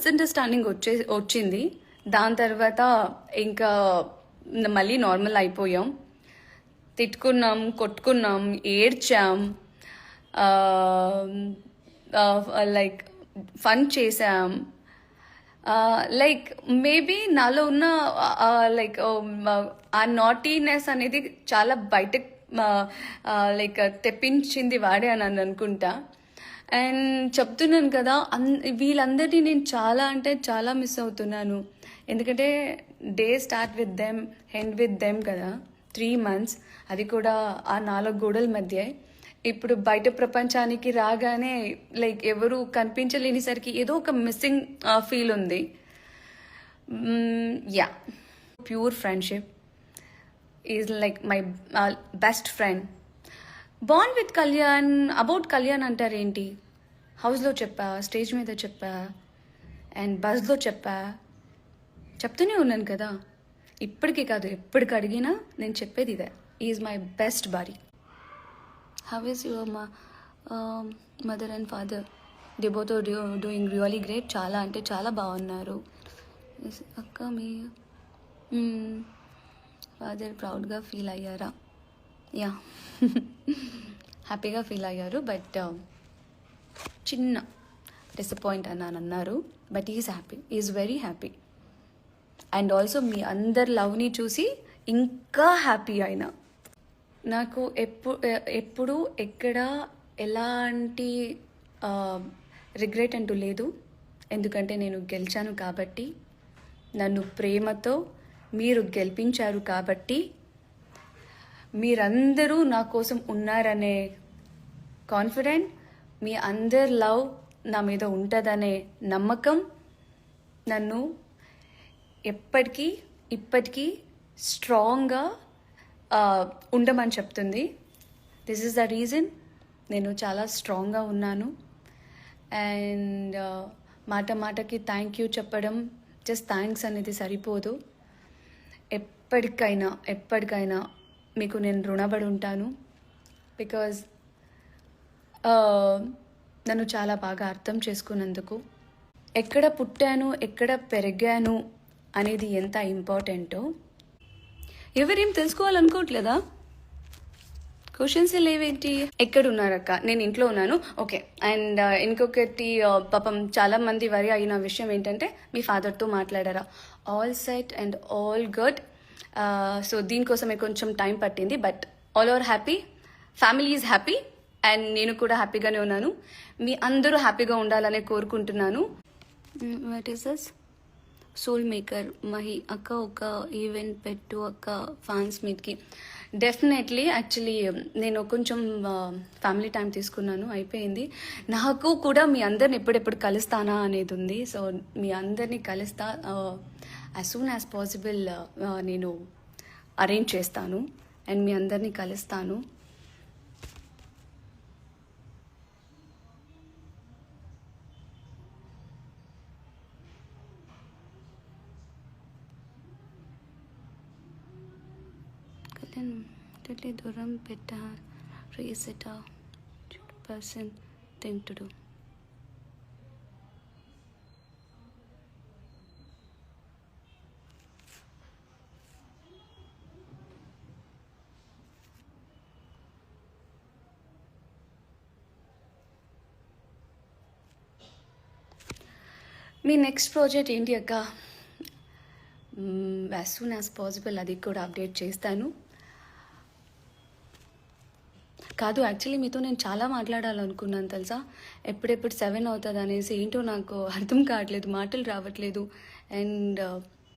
Misunderstanding వచ్చే వచ్చింది. దాని తర్వాత ఇంకా మళ్ళీ నార్మల్ అయిపోయాం. తిట్టుకున్నాం కొట్టుకున్నాం ఏడ్చాం లైక్ ఫన్ చేసాం లైక్ మేబీ నాలో ఉన్న లైక్ ఆ నాటీనెస్ um, అనేది చాలా బయట లైక్ తెప్పించింది వాడే అని అనుకుంటా. అండ్ చెప్తున్నాను కదా అన్ వీళ్ళందరినీ నేను చాలా అంటే చాలా మిస్ అవుతున్నాను. ఎందుకంటే day start with them end with them కదా త్రీ మంత్స్. అది కూడా ఆ నాలుగు గోడల మధ్య. ఇప్పుడు బయట ప్రపంచానికి రాగానే లైక్ ఎవరు కనిపించలేనిసరికి ఏదో ఒక మిస్సింగ్ ఫీల్ ఉంది. Yeah pure friendship is like my best friend bond with Kalyan about Kalyan అంటారేంటి హౌస్లో చెప్పా స్టేజ్ మీద చెప్పా అండ్ బస్లో చెప్పా. చెప్తూనే ఉన్నాను కదా. ఇప్పటికీ కాదు ఎప్పటికి అడిగినా నేను చెప్పేది ఇదే. Is my best buddy how is your మా mother and father the both doing really great చాలా అంటే చాలా బాగున్నారు. అక్క మీ ఫాదర్ ప్రౌడ్గా ఫీల్ అయ్యారా? యా హ్యాపీగా ఫీల్ అయ్యారు బట్ uh, చిన్న డిసప్పాయింట్ అని అన్నారు but is happy is very happy and also మీ అందరి లవ్ని చూసి ఇంకా హ్యాపీ అయినా. నాకు ఎప్పుడు ఎప్పుడు ఎక్కడ ఎలాంటి రిగ్రెట్ అంటూ లేదు. ఎందుకంటే నేను గెలిచాను కాబట్టి నన్ను ప్రేమతో మీరు గెలిపించారు కాబట్టి మీరందరూ నా కోసం ఉన్నారనే కాన్ఫిడెంట్ మీ అందరి లవ్ నా మీద ఉంటుందనే నమ్మకం నన్ను ఎప్పటికీ ఇప్పటికీ స్ట్రాంగ్గా ఉండమని చెప్తుంది. దిస్ ఈస్ ద రీజన్ నేను చాలా స్ట్రాంగ్గా ఉన్నాను. అండ్ మాట మాటకి థ్యాంక్ యూ చెప్పడం జస్ట్ థ్యాంక్స్ అనేది సరిపోదు. ఎప్పటికైనా ఎప్పటికైనా మీకు నేను రుణపడి ఉంటాను. బికాజ్ నన్ను చాలా బాగా అర్థం చేసుకున్నందుకు ఎక్కడ పుట్టాను ఎక్కడ పెరిగాను అనేది ఎంత ఇంపార్టెంటో ఎవరేం తెలుసుకోవాలనుకోవట్లేదా? క్వశ్చన్స్ లేవేంటి? ఎక్కడ ఉన్నారక్క నేను ఇంట్లో ఉన్నాను. ఓకే అండ్ uh, ఇంకొకటి uh, పాపం చాలా మంది వరి అయిన విషయం ఏంటంటే మీ ఫాదర్తో మాట్లాడారా? All set and all good so దీనికోసమే కొంచెం టైం పట్టింది but all over happy family is happy and నేను కూడా హ్యాపీగానే ఉన్నాను. మీ అందరూ హ్యాపీగా ఉండాలనే కోరుకుంటున్నాను. What is this soul maker Mahi అక్క ఒక ఈవెంట్ పెట్టు అక్క ఫ్యాన్స్ మీట్కి. డెఫినెట్లీ యాక్చువల్లీ నేను కొంచెం ఫ్యామిలీ టైం తీసుకున్నాను అయిపోయింది. నాకు కూడా మీ అందరిని ఎప్పుడెప్పుడు కలుస్తానా అనేది ఉంది. సో మీ అందరినీ కలుస్తా యాజ్ సూన్ యాజ్ పాసిబుల్ నేను అరేంజ్ చేస్తాను అండ్ మీ అందరినీ కలుస్తాను. కళ్యాణ్ దూరం పెట్ట రీసెట్ పర్సన్ తింటుడు. మీ నెక్స్ట్ ప్రాజెక్ట్ ఏంటి అక్క? యాజ్ సూన్ యాజ్ పాసిబుల్ అది కూడా అప్డేట్ చేస్తాను. కాదు యాక్చువల్లీ మీతో నేను చాలా మాట్లాడాలనుకున్నాను తెలుసా? ఎప్పుడెప్పుడు సెవెన్ అవుతుంది అనేసి ఏంటో నాకు అర్థం కావట్లేదు మాటలు రావట్లేదు. అండ్